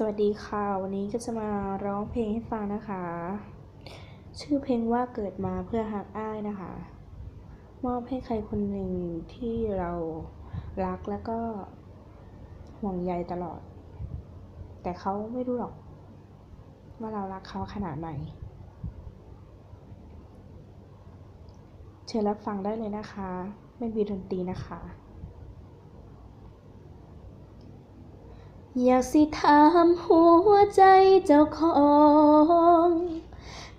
สวัสดีค่ะ วันนี้ก็จะมาร้องเพลงให้ฟังนะคะ ชื่อเพลงว่าเกิดมาเพื่อหักอ้ายนะคะ มอบให้ใครคนหนึ่งที่เรารักแล้วก็ห่วงใยตลอด แต่เขาไม่รู้หรอก ว่าเรารักเขาขนาดไหน เชิญรับฟังได้เลยนะคะ ไม่มีดนตรีนะคะ อยากสิถามหัวใจเจ้าของ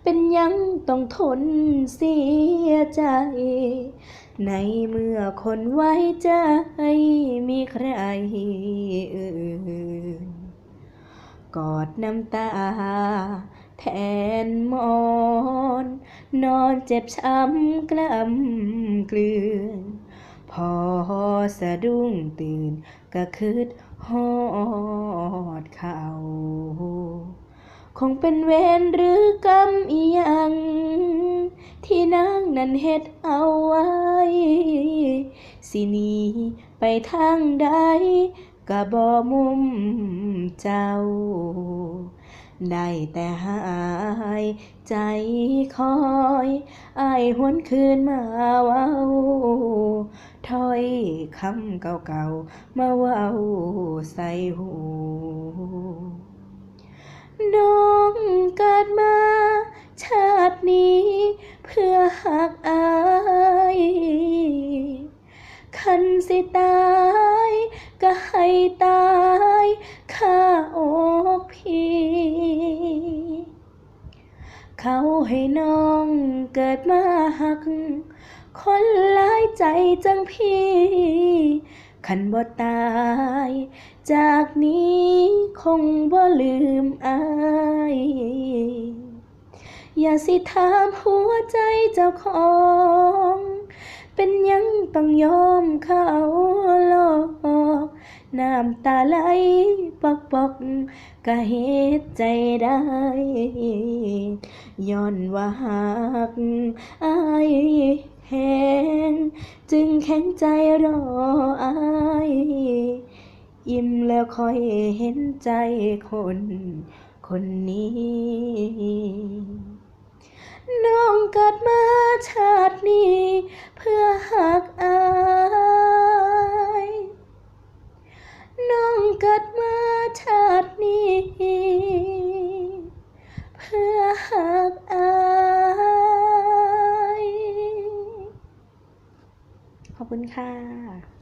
เป็นยังต้องทนเสียใจ ในเมื่อคนไว้ใจมีใครอื่น กอดน้ำตา แทนมอน นอนเจ็บช้ำกล้ำกลืนพอสะดุ้งตื่นก็คืด ฮอดเขา คงเป็นเวรหรือกรรมอียัง ที่นางนั้นเฮ็ดเอาไว้ สิหนีไปทางใดก็บ่มุมเจ้า ได้แต่หายใจคอยอายหวนคืนมาเว้าถ้อยคำเก่าๆมาเว้าใส่หูน้องเกิดมาชาตินี้ เพื่อหักอายคันสิตา ให้น้องเกิดมาหัก คนหลายใจจังพี่คันบ่ตาย จากนี้คงบ่ลืมอาย อย่าสิถามหัวใจเจ้าของ เป็นยังต้องยอมเขาหลอก น้ำตาไหลปอกปอกๆก็เฮ็ดใจได้ย้อนว่าหักอายแหงจึงแข็งใจรออายยิ้มแล้วคอยเห็นใจคน คนนี้ ขอบคุณค่ะ